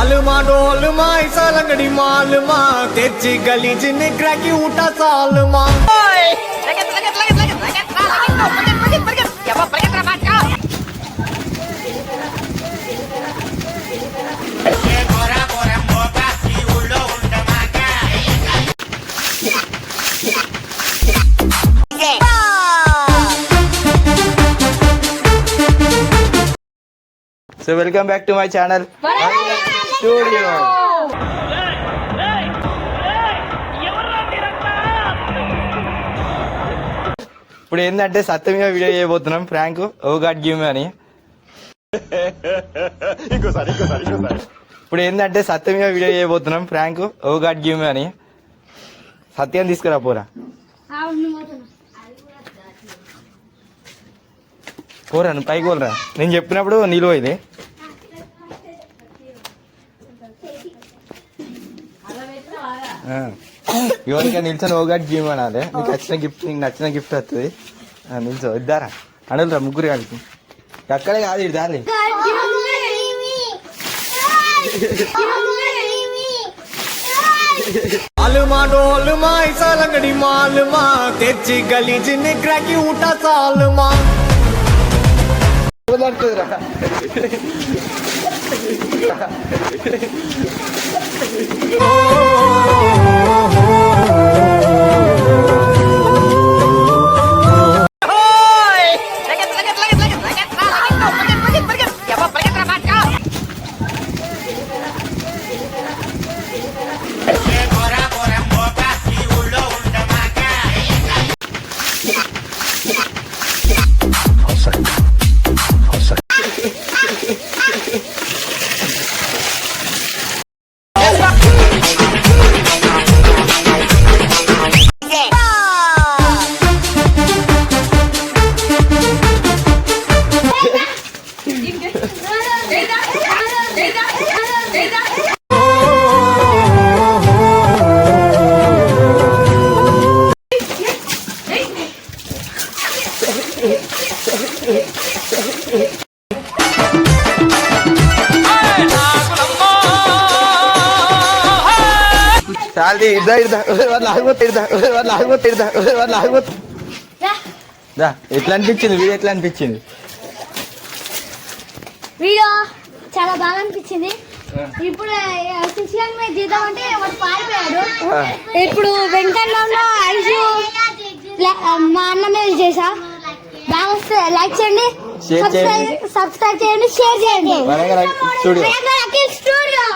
அலுமா டோலுமா இசாலங்கடி மாலுமா தேச்சி கலிஜின்னு கிராக்கி விட்டா சாலுமா. So welcome back to my channel studio ఇప్పుడు ఏంటంటే సత్యమీద వీడియో చేయబోతున్నాం. Prank oh god give me అని ఇప్పుడు ఏంటంటే సత్యమీద వీడియో చేయబోతున్నాం. Prank oh god give me అని సత్యం తీసుకురా పోరా. పోరా నువ్వు పైకి నేను చెప్పినప్పుడు నిలువ ఇది. ఎవరికైనా నిల్చొని ఒకటి గేమ్ అనాలి. నీకు నచ్చిన గిఫ్ట్ నీకు నచ్చిన గిఫ్ట్ వస్తుంది నిల్చో ఇద్దారా? అడలరా ముగ్గురు కలిపి ఎక్కడే కాదు ఇడాలి ఆలుమా తెచ్చి గలీజి నిగ్రాకి ఊట సాలుమా. Pelan pelan. చాలు ఇద్దా ఇద్దా ఇద్దా ఇద్దా దా ఎట్లా అనిపించింది? వీడియో ఎట్లా అనిపించింది? వీడియో చాలా బాగా అనిపించింది. ఇప్పుడు చేద్దామంటే వాడు పారిపోయాడు. ఆ. ఇప్పుడు వెంకన్నలో ఐసు మా అన్న మీద చేసా. బాగా వస్తే లైక్ చేయండి. షేర్ చేయండి. సబ్స్క్రైబ్ చేయండి షేర్ చేయండి. స్టూడియో.